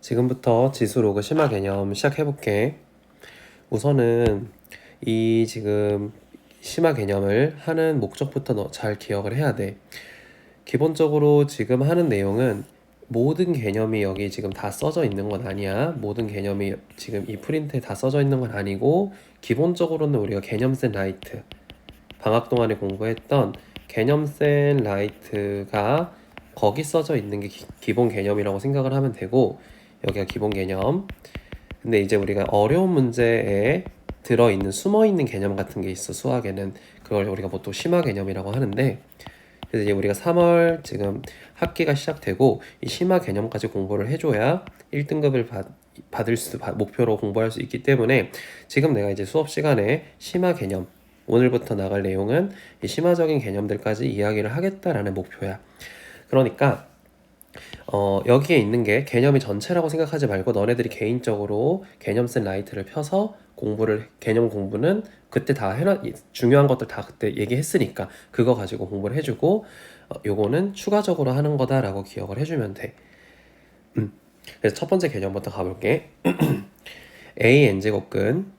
지금부터 지수 로그 심화 개념 시작해 볼게. 우선은 이 지금 심화 개념을 하는 목적부터 너잘 기억을 해야 돼. 기본적으로 지금 하는 내용은 모든 개념이 여기 지금 다 써져 있는 건 아니야. 모든 개념이 지금 이 프린트에 다 써져 있는 건 아니고 기본적으로는 우리가 개념센 라이트 방학 동안에 공부했던 개념센 라이트가 거기 써져 있는 게 기, 기본 개념이라고 생각을 하면 되고 여기가 기본 개념. 근데 이제 우리가 어려운 문제에 들어있는 숨어있는 개념 같은 게 있어 수학에는 그걸 우리가 보통 심화 개념이라고 하는데 그래서 이제 우리가 3월 지금 학기가 시작되고 이 심화 개념까지 공부를 해줘야 1등급을 받, 받을 수 받- 목표로 공부할 수 있기 때문에 지금 내가 이제 수업 시간에 심화 개념 오늘부터 나갈 내용은 이 심화적인 개념들까지 이야기를 하겠다라는 목표야. 그러니까 어, 여기에 있는 게 개념이 전체라고 생각하지 말고 너네들이 개인적으로 개념 센 라이트를 펴서 공부를 개념 공부는 그때 다 해놔 중요한 것들 다 그때 얘기했으니까 그거 가지고 공부를 해주고 어, 요거는 추가적으로 하는 거다라고 기억을 해주면 돼. 음. 그래서 첫 번째 개념부터 가볼게. a n 제곱근.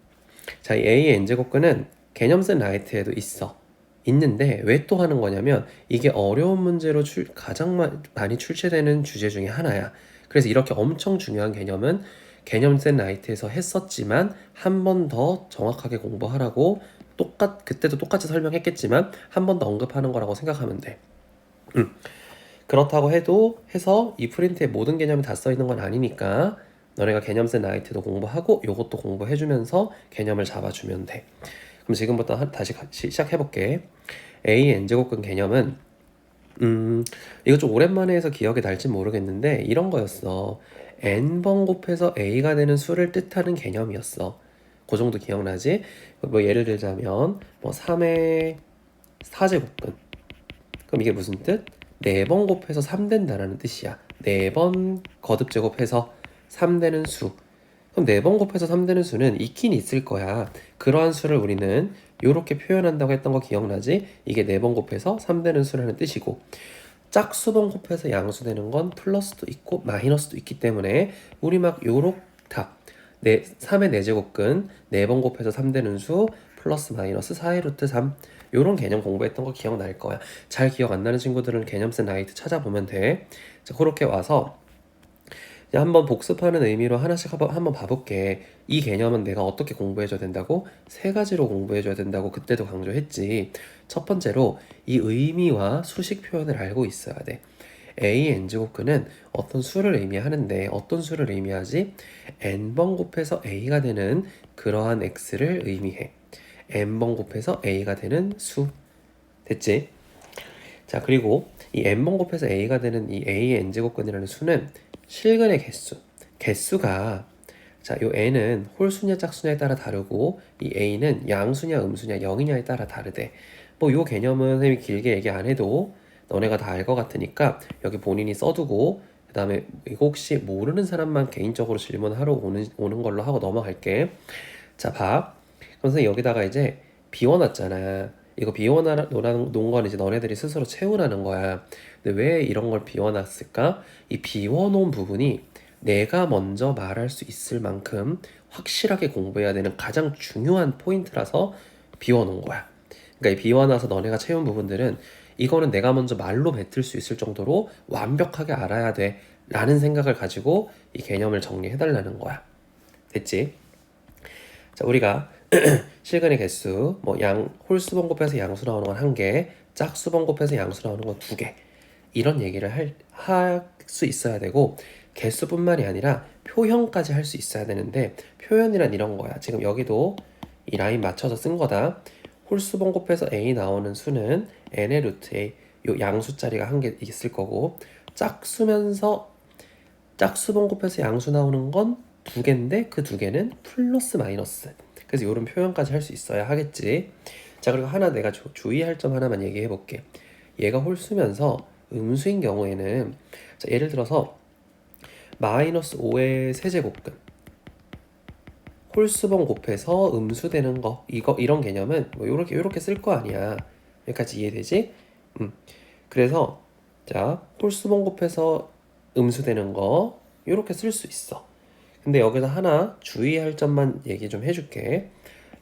자, 이 a n 제곱근은 개념 센 라이트에도 있어. 있는데 왜 또 하는 거냐면 이게 어려운 문제로 출, 가장 마- 많이 출제되는 주제 중에 하나야. 그래서 이렇게 엄청 중요한 개념은 개념 센 라이트에서 했었지만 한 번 더 정확하게 공부하라고 똑같 그때도 똑같이 설명했겠지만 한 번 더 언급하는 거라고 생각하면 돼. 음. 그렇다고 해도 해서 이 프린트에 모든 개념이 다 써 있는 건 아니니까 너네가 개념 센 라이트도 공부하고 요것도 공부해 주면서 개념을 잡아 주면 돼. 그럼 지금부터 한- 다시 같이 시작해 볼게. a n 제곱근 개념은 음 이거 좀 오랜만에 해서 기억이 날지 모르겠는데 이런 거였어. n번 곱해서 a가 되는 수를 뜻하는 개념이었어. 그 정도 기억나지? 뭐 예를 들자면 뭐 3의 4제곱근. 그럼 이게 무슨 뜻? 4번 곱해서 3 된다라는 뜻이야. 4번 거듭 제곱해서 3 되는 수. 그럼 4번 곱해서 3 되는 수는 있긴 있을 거야. 그러한 수를 우리는 이렇게 표현한다고 했던 거 기억나지? 이게 4번 곱해서 3 되는 수라는 뜻이고 짝수번 곱해서 양수 되는 건 플러스도 있고 마이너스도 있기 때문에 우리 막 요렇다. 네, 3의 4제곱근 4번 곱해서 3 되는 수 플러스 마이너스 4의 루트 3 요런 개념 공부했던 거 기억날 거야. 잘 기억 안 나는 친구들은 개념 센 라이트 찾아보면 돼. 자, 그렇게 와서 한번 복습하는 의미로 하나씩 한번 봐볼게. 이 개념은 내가 어떻게 공부해줘야 된다고? 세 가지로 공부해줘야 된다고 그때도 강조했지. 첫 번째로 이 의미와 수식 표현을 알고 있어야 돼. a n 제곱근은 어떤 수를 의미하는데 어떤 수를 의미하지? n번 곱해서 a가 되는 그러한 x를 의미해. n번 곱해서 a가 되는 수. 됐지? 자, 그리고 이 n번 곱해서 a가 되는 이 a n 제곱근이라는 수는 실근의 개수. 개수가 자, 요 n은 홀수냐 짝수냐에 따라 다르고 이 a는 양수냐 음수냐 0이냐에 따라 다르대. 뭐 요 개념은 선생님이 길게 얘기 안 해도 너네가 다 알 것 같으니까 여기 본인이 써두고 그 다음에 이거 혹시 모르는 사람만 개인적으로 질문하러 오는 오는 걸로 하고 넘어갈게. 자, 봐. 그럼 선생님 여기다가 이제 비워놨잖아. 이거 비워놓은 건 이제 너네들이 스스로 채우라는 거야. 근데 왜 이런 걸 비워놨을까? 이 비워놓은 부분이 내가 먼저 말할 수 있을 만큼 확실하게 공부해야 되는 가장 중요한 포인트라서 비워놓은 거야. 그러니까 이 비워놔서 너네가 채운 부분들은 이거는 내가 먼저 말로 뱉을 수 있을 정도로 완벽하게 알아야 돼. 라는 생각을 가지고 이 개념을 정리해달라는 거야. 됐지? 자, 우리가 실근의 개수, 뭐 양 홀수 번 곱해서 양수 나오는 건 한 개, 짝수 번 곱해서 양수 나오는 건 두 개. 이런 얘기를 할 수 있어야 되고 개수뿐만이 아니라 표현까지 할 수 있어야 되는데 표현이란 이런 거야. 지금 여기도 이 라인 맞춰서 쓴 거다. 홀수 번 곱해서 a 나오는 수는 n의 루트 a 요 양수 자리가 한 개 있을 거고 짝수면서 짝수 번 곱해서 양수 나오는 건 두 개인데 그 두 개는 플러스 마이너스. 그래서 이런 표현까지 할 수 있어야 하겠지. 자 그리고 하나 내가 주, 주의할 점 하나만 얘기해 볼게. 얘가 홀수면서 음수인 경우에는 자, 예를 들어서 마이너스 5의 세제곱근 홀수번 곱해서 음수되는 거 이거 이런 개념은 뭐 요렇게 요렇게 쓸 거 아니야. 여기까지 이해되지? 음. 그래서 자 홀수번 곱해서 음수되는 거 이렇게 쓸 수 있어. 근데 여기서 하나 주의할 점만 얘기 좀 해줄게.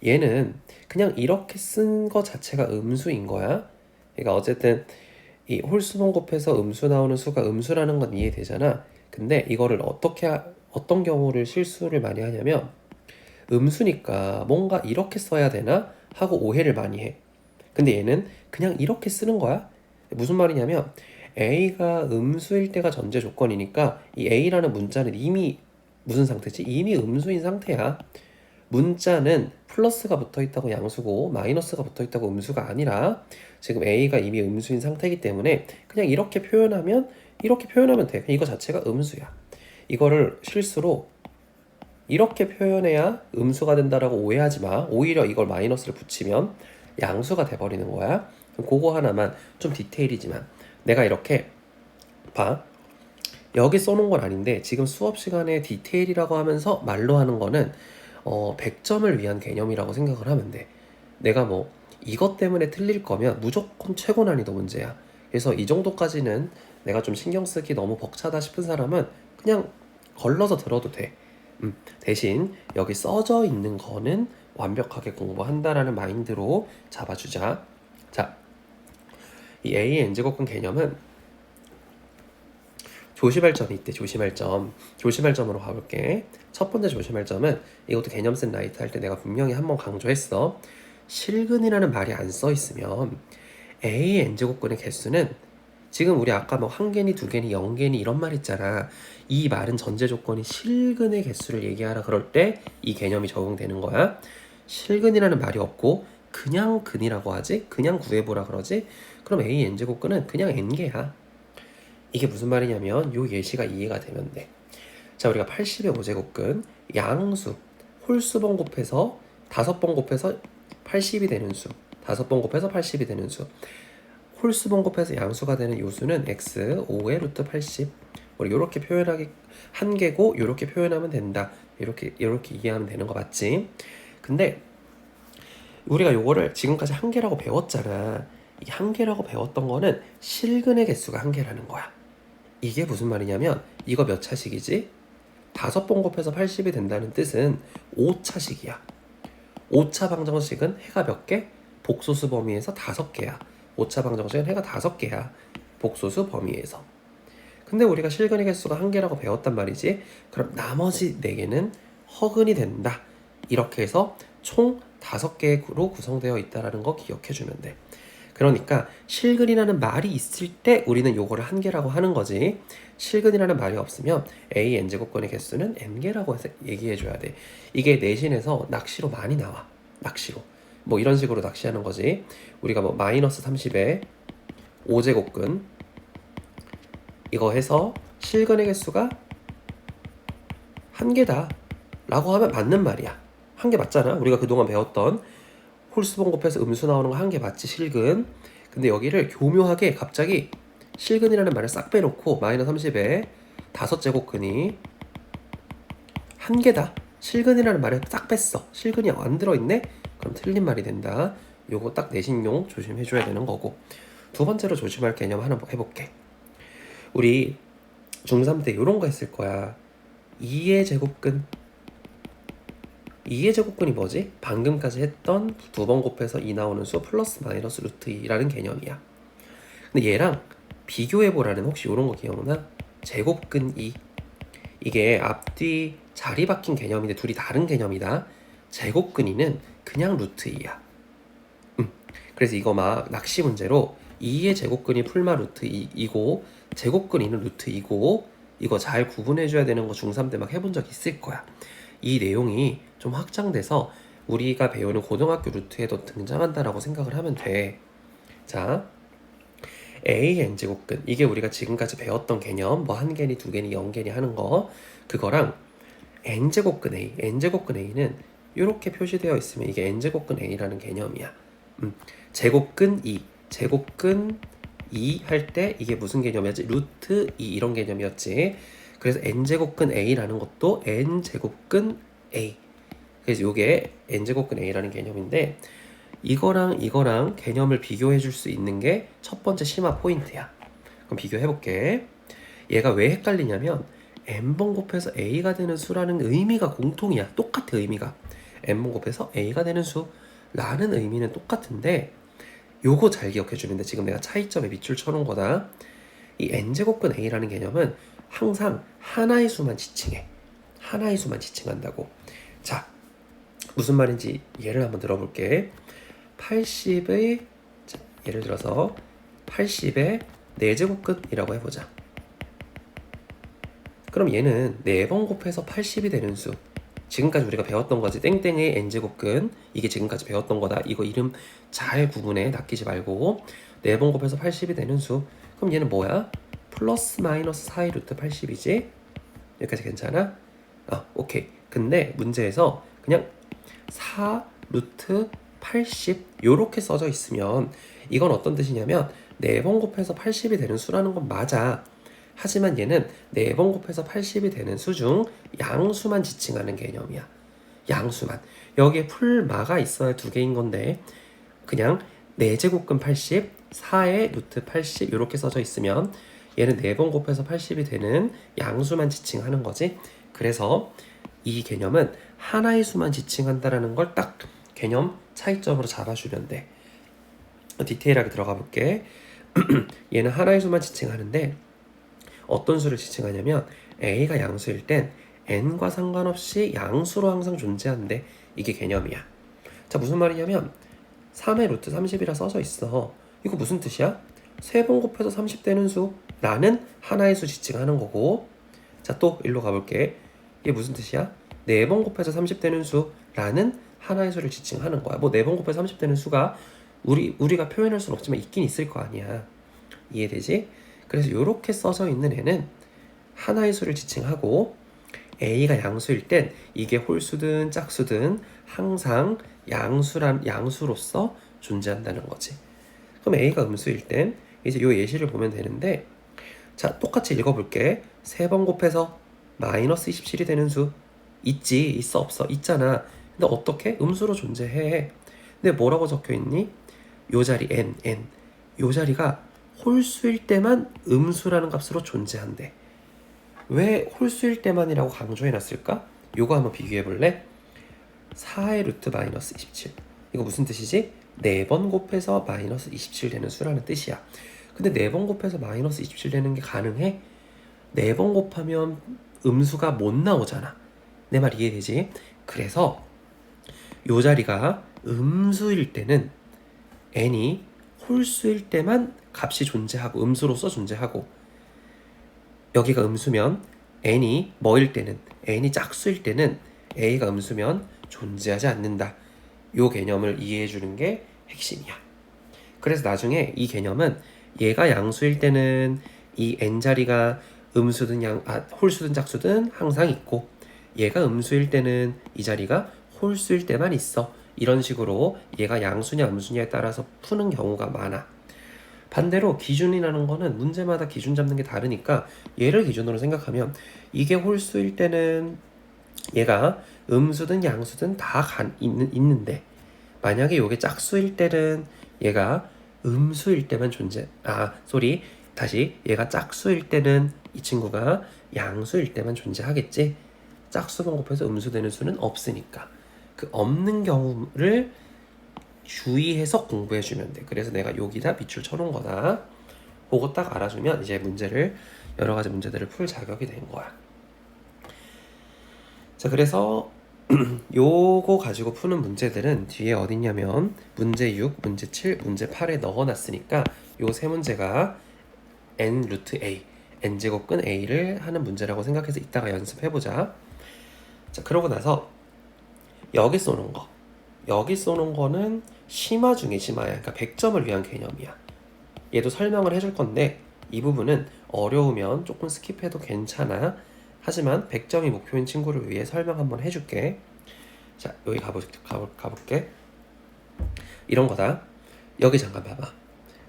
얘는 그냥 이렇게 쓴 거 자체가 음수인 거야. 그러니까 어쨌든 이 홀수분 곱해서 음수 나오는 수가 음수라는 건 이해되잖아. 근데 이거를 어떻게 하- 어떤 경우를 실수를 많이 하냐면 음수니까 뭔가 이렇게 써야 되나 하고 오해를 많이 해. 근데 얘는 그냥 이렇게 쓰는 거야. 무슨 말이냐면 A가 음수일 때가 전제 조건이니까 이 A라는 문자는 이미 무슨 상태지? 이미 음수인 상태야. 문자는 플러스가 붙어 있다고 양수고 마이너스가 붙어 있다고 음수가 아니라 지금 A가 이미 음수인 상태이기 때문에 그냥 이렇게 표현하면 이렇게 표현하면 돼. 이거 자체가 음수야. 이거를 실수로 이렇게 표현해야 음수가 된다라고 오해하지 마. 오히려 이걸 마이너스를 붙이면 양수가 돼버리는 거야. 그거 하나만 좀 디테일이지만 내가 이렇게 봐. 여기 써놓은 건 아닌데 지금 수업 시간에 디테일이라고 하면서 말로 하는 거는 어, 100점을 위한 개념이라고 생각을 하면 돼. 내가 뭐 이것 때문에 틀릴 거면 무조건 최고 난이도 문제야. 그래서 이 정도까지는 내가 좀 신경 쓰기 너무 벅차다 싶은 사람은 그냥 걸러서 들어도 돼. 음, 대신 여기 써져 있는 거는 완벽하게 공부한다라는 마인드로 잡아주자. 자, 이 A의 n제곱근 개념은 조심할 점이 있대. 조심할 점. 조심할 점으로 가볼게. 첫 번째 조심할 점은 이것도 개념 센 라이트 할 때 내가 분명히 한번 강조했어. 실근이라는 말이 안 써 있으면 A의 n제곱근의 개수는 지금 우리 아까 뭐 한 개니 두 개니 영 개니 이런 말 있잖아. 이 말은 전제 조건이 실근의 개수를 얘기하라 그럴 때 이 개념이 적용되는 거야. 실근이라는 말이 없고 그냥 근이라고 하지? 그냥 구해보라 그러지? 그럼 A n제곱근은 그냥 n개야. 이게 무슨 말이냐면 요 예시가 이해가 되면 돼. 자, 우리가 80의 5제곱근 양수 홀수번 곱해서 다섯 번 곱해서 80이 되는 수. 다섯 번 곱해서 80이 되는 수. 홀수번 곱해서 양수가 되는 요수는 x 5의 루트 80. 우리 이렇게 표현하기 한 개고 이렇게 표현하면 된다. 이렇게 이렇게 이해하면 되는 거 맞지? 근데 우리가 요거를 지금까지 한 개라고 배웠잖아. 이한 개라고 배웠던 거는 실근의 개수가 한 개라는 거야. 이게 무슨 말이냐면 이거 몇 차식이지? 다섯 번 곱해서 80이 된다는 뜻은 5차식이야. 5차 방정식은 해가 몇 개? 복소수 범위에서 다섯 개야. 5차 방정식은 해가 다섯 개야. 복소수 범위에서. 근데 우리가 실근의 개수가 한 개라고 배웠단 말이지. 그럼 나머지 네 개는 허근이 된다. 이렇게 해서 총 다섯 개로 구성되어 있다라는 거 기억해 주면 돼. 그러니까 실근이라는 말이 있을 때 우리는 요거를 한 개라고 하는 거지. 실근이라는 말이 없으면 a n 제곱근의 개수는 n 개라고 해서 얘기해 줘야 돼. 이게 내신에서 낚시로 많이 나와. 낚시로. 뭐 이런 식으로 낚시하는 거지. 우리가 뭐 마이너스 30에 5제곱근 이거 해서 실근의 개수가 한 개다. 라고 하면 맞는 말이야. 한 개 맞잖아. 우리가 그동안 배웠던 홀수번 곱해서 음수 나오는 거 한 개 맞지 실근. 근데 여기를 교묘하게 갑자기 실근이라는 말을 싹 빼놓고 마이너스 30에 다섯 제곱근이 한 개다. 실근이라는 말을 싹 뺐어. 실근이 안 들어있네? 그럼 틀린 말이 된다. 요거 딱 내신용 조심해줘야 되는 거고. 두 번째로 조심할 개념 하나 해볼게. 우리 중3 때 요런 거 했을 거야. 2의 제곱근 2의 제곱근이 뭐지? 방금까지 했던 두 번 곱해서 2 나오는 수 플러스 마이너스 루트 2라는 개념이야. 근데 얘랑 비교해보라는 혹시 이런 거 기억나? 제곱근 2. 이게 앞뒤 자리 박힌 개념인데 둘이 다른 개념이다. 제곱근 2는 그냥 루트 2야. 음. 그래서 이거 막 낚시 문제로 2의 제곱근이 풀마 루트 2이고 제곱근 2는 루트 2고 이거 잘 구분해줘야 되는 거 중3 때 막 해본 적 있을 거야. 이 내용이 좀 확장돼서 우리가 배우는 고등학교 루트에도 등장한다라고 생각을 하면 돼. 자, A n 제곱근 이게 우리가 지금까지 배웠던 개념 뭐 한 개니 두 개니 영 개니 하는 거 그거랑 n 제곱근 A n 제곱근 A는 이렇게 표시되어 있으면 이게 n 제곱근 A라는 개념이야. 음, 제곱근 2 제곱근 2 할 때 이게 무슨 개념이었지? 루트 2 이런 개념이었지. 그래서 n 제곱근 a라는 것도 n 제곱근 a. 그래서 이게 n 제곱근 a라는 개념인데 이거랑 이거랑 개념을 비교해 줄 수 있는 게 첫 번째 심화 포인트야. 그럼 비교해 볼게. 얘가 왜 헷갈리냐면 n번 곱해서 a가 되는 수라는 의미가 공통이야. 똑같아 의미가. n번 곱해서 a가 되는 수라는 의미는 똑같은데 요거 잘 기억해 돼. 지금 내가 차이점에 밑줄 쳐놓은 거다. 이 n제곱근 a라는 개념은 항상 하나의 수만 지칭해. 하나의 수만 지칭한다고. 자, 무슨 말인지 예를 한번 들어볼게. 80의 자, 예를 들어서 80의 4제곱근이라고 해보자. 그럼 얘는 4번 곱해서 80이 되는 수. 지금까지 우리가 배웠던 거지. 땡땡의 n제곱근. 이게 지금까지 배웠던 거다. 이거 이름 잘 구분해. 낚이지 말고. 4번 곱해서 80이 되는 수. 그럼 얘는 뭐야? 플러스 마이너스 4의 루트 80이지? 여기까지 괜찮아? 아, 오케이. 근데 문제에서 그냥 4 루트 80 요렇게 써져 있으면 이건 어떤 뜻이냐면 4번 곱해서 80이 되는 수라는 건 맞아. 하지만 얘는 4번 곱해서 80이 되는 수 중 양수만 지칭하는 개념이야. 양수만. 여기에 풀마가 있어야 두 개인 건데 그냥 4제곱근 80, 4의 루트 80 이렇게 써져 있으면 얘는 4번 곱해서 80이 되는 양수만 지칭하는 거지. 그래서 이 개념은 하나의 수만 지칭한다라는 걸 딱 개념 차이점으로 잡아주면 돼. 디테일하게 들어가 볼게. 얘는 하나의 수만 지칭하는데 어떤 수를 지칭하냐면 a가 양수일 땐 n과 상관없이 양수로 항상 존재한대. 이게 개념이야. 자 무슨 말이냐면 3의 루트 30이라 써져 있어. 이거 무슨 뜻이야? 세 번 곱해서 30 되는 수라는 하나의 수 지칭하는 거고 자 또 일로 가볼게. 이게 무슨 뜻이야? 네 번 곱해서 30 되는 수라는 하나의 수를 지칭하는 거야. 뭐 네 번 곱해서 30 되는 수가 우리 우리가 표현할 수는 없지만 있긴 있을 거 아니야. 이해되지? 그래서 이렇게 써져 있는 애는 하나의 수를 지칭하고 a가 양수일 땐 이게 홀수든 짝수든 항상 양수란 양수로서 존재한다는 거지. 그럼 a가 음수일 땐 이제 요 예시를 보면 되는데 자 똑같이 읽어볼게. 세 번 곱해서 마이너스 27이 되는 수 있지 있어 없어 있잖아. 근데 어떻게 음수로 존재해? 근데 뭐라고 적혀 있니? 요 자리 n n 요 자리가 홀수일 때만 음수라는 값으로 존재한대. 왜 홀수일 때만이라고 강조해 놨을까? 요거 한번 비교해 볼래? 4의 루트 마이너스 27. 이거 무슨 뜻이지? 4번 곱해서 마이너스 27 되는 수라는 뜻이야. 근데 4번 곱해서 마이너스 27 되는 게 가능해? 4번 곱하면 음수가 못 나오잖아. 내 말 이해되지? 그래서 요 자리가 음수일 때는 n이 홀수일 때만 값이 존재하고 음수로서 존재하고 여기가 음수면 n이 뭐일 때는 n이 짝수일 때는 a가 음수면 존재하지 않는다. 요 개념을 이해해 주는 게 핵심이야. 그래서 나중에 이 개념은 얘가 양수일 때는 이 n 자리가 음수든 양, 아, 홀수든 짝수든 항상 있고 얘가 음수일 때는 이 자리가 홀수일 때만 있어. 이런 식으로 얘가 양수냐 음수냐에 따라서 푸는 경우가 많아. 반대로 기준이라는 거는 문제마다 기준 잡는 게 다르니까 얘를 기준으로 생각하면 이게 홀수일 때는 얘가 음수든 양수든 다 간, 있는, 있는데 만약에 이게 짝수일 때는 얘가 음수일 때만 존재 아 쏘리 다시 얘가 짝수일 때는 이 친구가 양수일 때만 존재하겠지 짝수번 곱해서 음수되는 수는 없으니까 그 없는 경우를 주의해서 공부해 주면 돼. 그래서 내가 여기다 밑줄 쳐놓은 거다. 그거 딱 알아주면 이제 문제를 여러 가지 문제들을 풀 자격이 된 거야. 자, 그래서 요거 가지고 푸는 문제들은 뒤에 어딨냐면 문제 6, 문제 7, 문제 8에 넣어놨으니까 요 세 문제가 n 루트 a, n 제곱근 a를 하는 문제라고 생각해서 이따가 연습해보자. 자, 그러고 나서 여기 쏘는 거. 여기 쏘는 거는 심화 중에 심화야. 그러니까 100점을 위한 개념이야. 얘도 설명을 해줄 건데 이 부분은 어려우면 조금 스킵해도 괜찮아. 하지만 100점이 목표인 친구를 위해 설명 한번 해줄게. 자, 여기 가보, 가보, 가볼게. 이런 거다. 여기 잠깐 봐봐.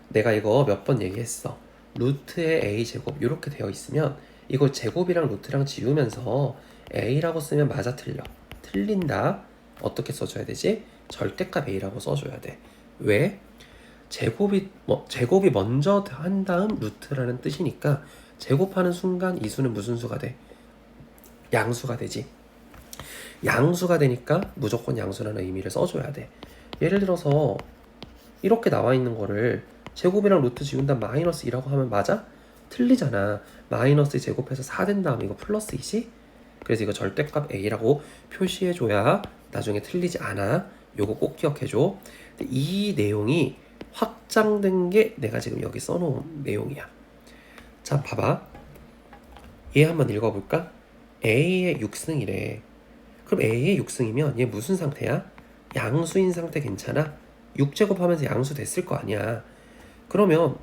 내가 이거 몇 번 얘기했어. 루트의 a 제곱 이렇게 되어 있으면 이거 제곱이랑 루트랑 지우면서 a라고 쓰면 맞아 틀려. 틀린다. 어떻게 써줘야 되지? 절대값 a라고 써줘야 돼. 왜? 제곱이 뭐 제곱이 먼저 한 다음 루트라는 뜻이니까 제곱하는 순간 이 수는 무슨 수가 돼? 양수가 되지. 양수가 되니까 무조건 양수라는 의미를 써줘야 돼. 예를 들어서 이렇게 나와 있는 거를 제곱이랑 루트 지운 다음 마이너스 2라고 하면 맞아? 틀리잖아. 마이너스 제곱해서 4 된 다음에 이거 플러스 2지? 그래서 이거 절대값 a라고 표시해줘야 나중에 틀리지 않아. 요거 꼭 기억해줘. 이 내용이 확장된 게 내가 지금 여기 써놓은 내용이야. 자, 봐봐. 얘 한번 읽어볼까? a의 6승이래. 그럼 a의 6승이면 얘 무슨 상태야? 양수인 상태 괜찮아? 6제곱하면서 양수 됐을 거 아니야. 그러면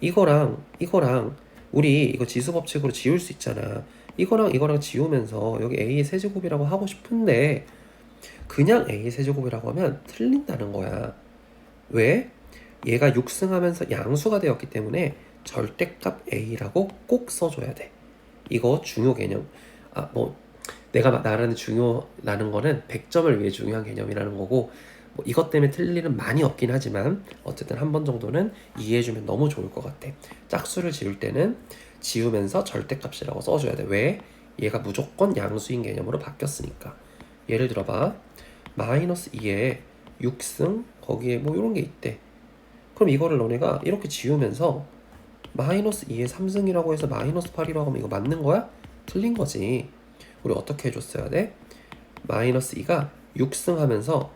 이거랑 이거랑 우리 이거 지수 법칙으로 지울 수 있잖아. 이거랑 이거랑 지우면서 여기 a의 세제곱이라고 하고 싶은데 그냥 a의 세제곱이라고 하면 틀린다는 거야. 왜? 얘가 6승하면서 양수가 되었기 때문에 절대값 a라고 꼭 써줘야 돼. 이거 중요 개념. 아, 뭐 내가 말하는 중요라는 거는 100점을 위해 중요한 개념이라는 거고 뭐 이것 때문에 틀릴 일은 많이 없긴 하지만 어쨌든 한 번 정도는 이해해주면 너무 좋을 것 같아. 짝수를 지울 때는 지우면서 절대값이라고 써줘야 돼. 왜? 얘가 무조건 양수인 개념으로 바뀌었으니까. 예를 들어봐. 마이너스 2에 6승 거기에 뭐 이런 게 있대. 그럼 이거를 너네가 이렇게 지우면서 마이너스 2에 3승이라고 해서 마이너스 8이라고 하면 이거 맞는 거야? 틀린 거지. 우리 어떻게 해줬어야 돼? 마이너스 2가 6승 하면서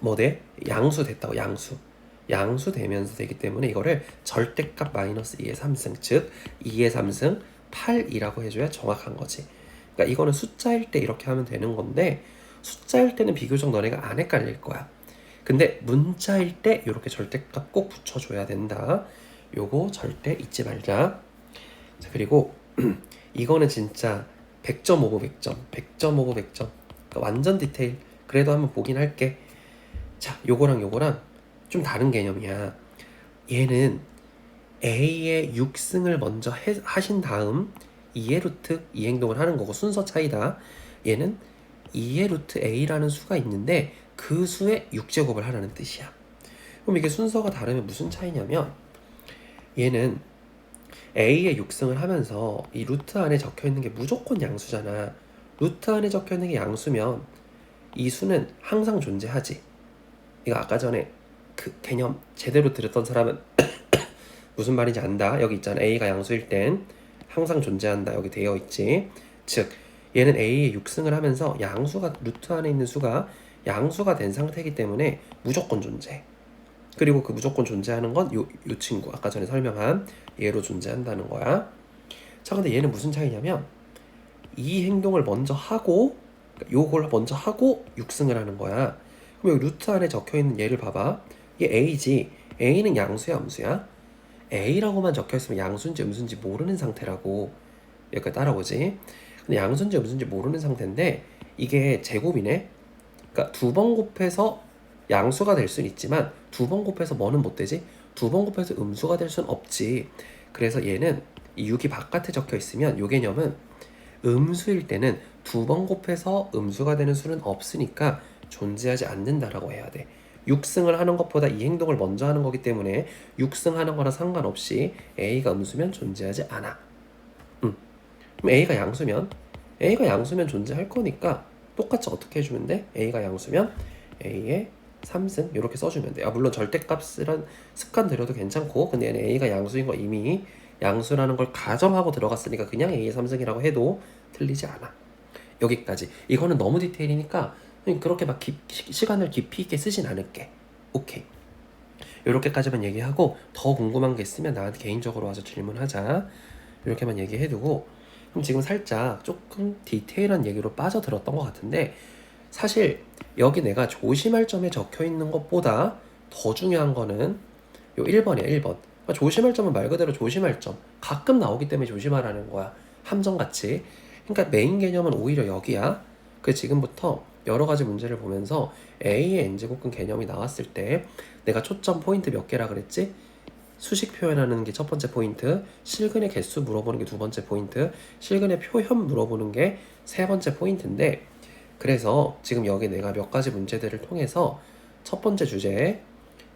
뭐 돼? 양수 됐다고 양수. 양수 되면서 되기 때문에 이거를 절대값 마이너스 2의 3승 즉 2의 3승 8이라고 해줘야 정확한 거지. 그러니까 이거는 숫자일 때 이렇게 하면 되는 건데 숫자일 때는 비교적 너네가 안 헷갈릴 거야. 근데 문자일 때 이렇게 절대값 꼭 붙여줘야 된다. 요거 절대 잊지 말자. 자, 그리고 이거는 진짜 100점 오브 100점, 100점 오브 100점. 그러니까 완전 디테일. 그래도 한번 보긴 할게. 자, 요거랑 요거랑 좀 다른 개념이야. 얘는 A의 6승을 먼저 해, 하신 다음 2의 루트 이 행동을 하는 거고 순서 차이다. 얘는 2의 루트 A라는 수가 있는데 그 수의 6제곱을 하라는 뜻이야. 그럼 이게 순서가 다르면 무슨 차이냐면 얘는 A의 6승을 하면서 이 루트 안에 적혀 있는 게 무조건 양수잖아. 루트 안에 적혀 있는 게 양수면 이 수는 항상 존재하지. 이거 아까 전에 그 개념 제대로 들었던 사람은 무슨 말인지 안다. 여기 있잖아. A가 양수일 땐 항상 존재한다. 여기 되어 있지. 즉 얘는 A의 6승을 하면서 양수가 루트 안에 있는 수가 양수가 된 상태이기 때문에 무조건 존재. 그리고 그 무조건 존재하는 건 요 요 친구 아까 전에 설명한 얘로 존재한다는 거야. 자, 근데 얘는 무슨 차이냐면 이 행동을 먼저 하고 그러니까 요걸 먼저 하고 6승을 하는 거야. 그럼 여기 루트 안에 적혀 있는 얘를 봐봐. 이게 A지. A는 양수야, 음수야? A라고만 적혀 있으면 양수인지 음수인지 모르는 상태라고 여기까지 따라오지. 근데 양수인지 음수인지 모르는 상태인데 이게 제곱이네. 그러니까 두 번 곱해서 양수가 될 수는 있지만 두 번 곱해서 뭐는 못 되지? 두 번 곱해서 음수가 될 수는 없지. 그래서 얘는 이 6이 바깥에 적혀 있으면 요 개념은 음수일 때는 두 번 곱해서 음수가 되는 수는 없으니까 존재하지 않는다라고 해야 돼. 6승을 하는 것보다 이 행동을 먼저 하는 거기 때문에 6승 하는 거랑 상관없이 A가 음수면 존재하지 않아. 음. A가 양수면 A가 양수면 존재할 거니까 똑같이 어떻게 해주면 돼? A가 양수면 A의 3승 이렇게 써주면 돼. 아 물론 절대값이란 습관 들여도 괜찮고 근데 얘는 A가 양수인 거 이미 양수라는 걸 가정하고 들어갔으니까 그냥 A의 3승이라고 해도 틀리지 않아. 여기까지. 이거는 너무 디테일이니까 그렇게 막 깊, 시- 시간을 깊이 있게 쓰진 않을게. 오케이. 이렇게까지만 얘기하고 더 궁금한 게 있으면 나한테 개인적으로 와서 질문하자. 이렇게만 얘기해두고 그럼 지금 살짝 조금 디테일한 얘기로 빠져들었던 것 같은데 사실 여기 내가 조심할 점에 적혀 있는 것보다 더 중요한 거는 요 1번이야 1번 그러니까 조심할 점은 말 그대로 조심할 점 가끔 나오기 때문에 조심하라는 거야 함정같이 그러니까 메인 개념은 오히려 여기야 그 지금부터 여러 가지 문제를 보면서 A의 n제곱근 개념이 나왔을 때 내가 초점 포인트 몇 개라 그랬지? 수식 표현하는 게 첫 번째 포인트, 실근의 개수 물어보는 게 두 번째 포인트, 실근의 표현 물어보는 게 세 번째 포인트인데 그래서 지금 여기 내가 몇 가지 문제들을 통해서 첫 번째 주제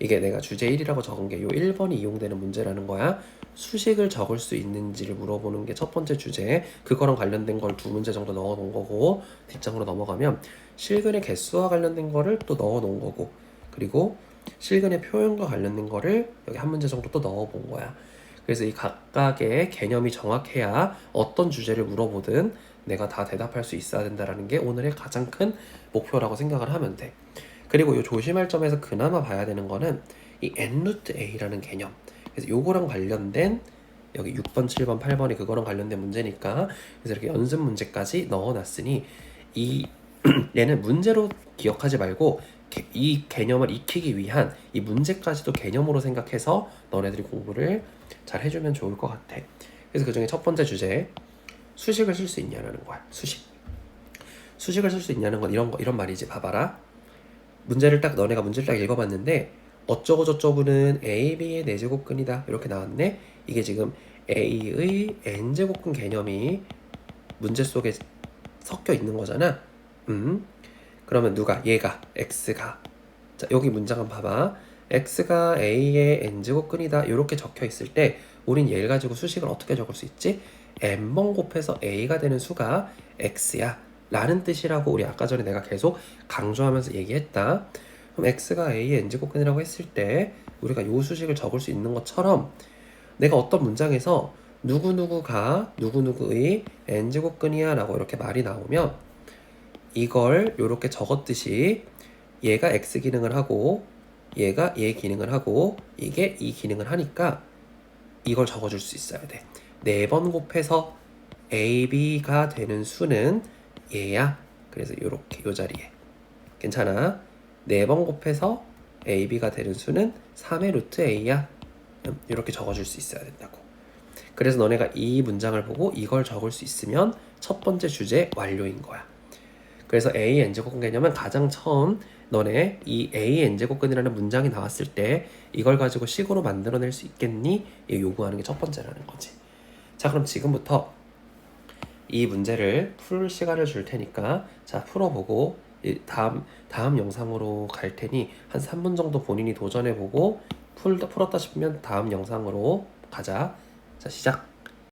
이게 내가 주제 1이라고 적은 게 요 1번이 이용되는 문제라는 거야. 수식을 적을 수 있는지를 물어보는 게 첫 번째 주제. 그거랑 관련된 걸 두 문제 정도 넣어 놓은 거고 뒷장으로 넘어가면 실근의 개수와 관련된 거를 또 넣어 놓은 거고 그리고 실근의 표현과 관련된 거를 여기 한 문제 정도 또 넣어 본 거야. 그래서 이 각각의 개념이 정확해야 어떤 주제를 물어보든 내가 다 대답할 수 있어야 된다라는 게 오늘의 가장 큰 목표라고 생각을 하면 돼. 그리고 요 조심할 점에서 그나마 봐야 되는 거는 이 n루트 a라는 개념. 그래서 요거랑 관련된 여기 6번, 7번, 8번이 그거랑 관련된 문제니까 그래서 이렇게 연습 문제까지 넣어놨으니 이 얘는 문제로 기억하지 말고 개- 이 개념을 익히기 위한 이 문제까지도 개념으로 생각해서 너네들이 공부를 잘 해주면 좋을 것 같아. 그래서 그 중에 첫 번째 주제 수식을 쓸 수 있냐라는 거야. 수식. 수식을 쓸 수 있냐는 건 이런 거 이런 말이지. 봐봐라. 문제를 딱 너네가 문제를 딱 읽어봤는데 어쩌고 저쩌고는 a, b의 네 내제곱근이다 이렇게 나왔네. 이게 지금 a의 n 제곱근 개념이 문제 속에 섞여 있는 거잖아. 음. 그러면 누가 얘가 x가 자 여기 문장 한번 봐봐. x가 a의 n 제곱근이다 이렇게 적혀 있을 때 우린 얘를 가지고 수식을 어떻게 적을 수 있지? n번 곱해서 a가 되는 수가 x야 라는 뜻이라고 우리 아까 전에 내가 계속 강조하면서 얘기했다. 그럼 x가 a의 n 제곱근이라고 했을 때 우리가 요 수식을 적을 수 있는 것처럼 내가 어떤 문장에서 누구누구가 누구누구의 n 제곱근이야 라고 이렇게 말이 나오면 이걸 이렇게 적었듯이 얘가 x 기능을 하고 얘가 얘 기능을 하고 이게 이 기능을 하니까 이걸 적어줄 수 있어야 돼. 네 번 곱해서 a, b가 되는 수는 얘야. 그래서 이렇게 요 자리에 괜찮아. 네번 곱해서 a, b가 되는 수는 3의 루트 a야. 이렇게 적어줄 수 있어야 된다고. 그래서 너네가 이 문장을 보고 이걸 적을 수 있으면 첫 번째 주제 완료인 거야. 그래서 A n제곱근 개념은 가장 처음 너네 이 A n제곱근이라는 문장이 나왔을 때 이걸 가지고 식으로 만들어낼 수 있겠니? 이 요구하는 게 첫 번째라는 거지. 자 그럼 지금부터 이 문제를 풀 시간을 줄 테니까 자 풀어보고 이 다음 다음 영상으로 갈 테니 한 3분 정도 본인이 도전해보고 풀 풀었다 싶으면 다음 영상으로 가자. 자 시작.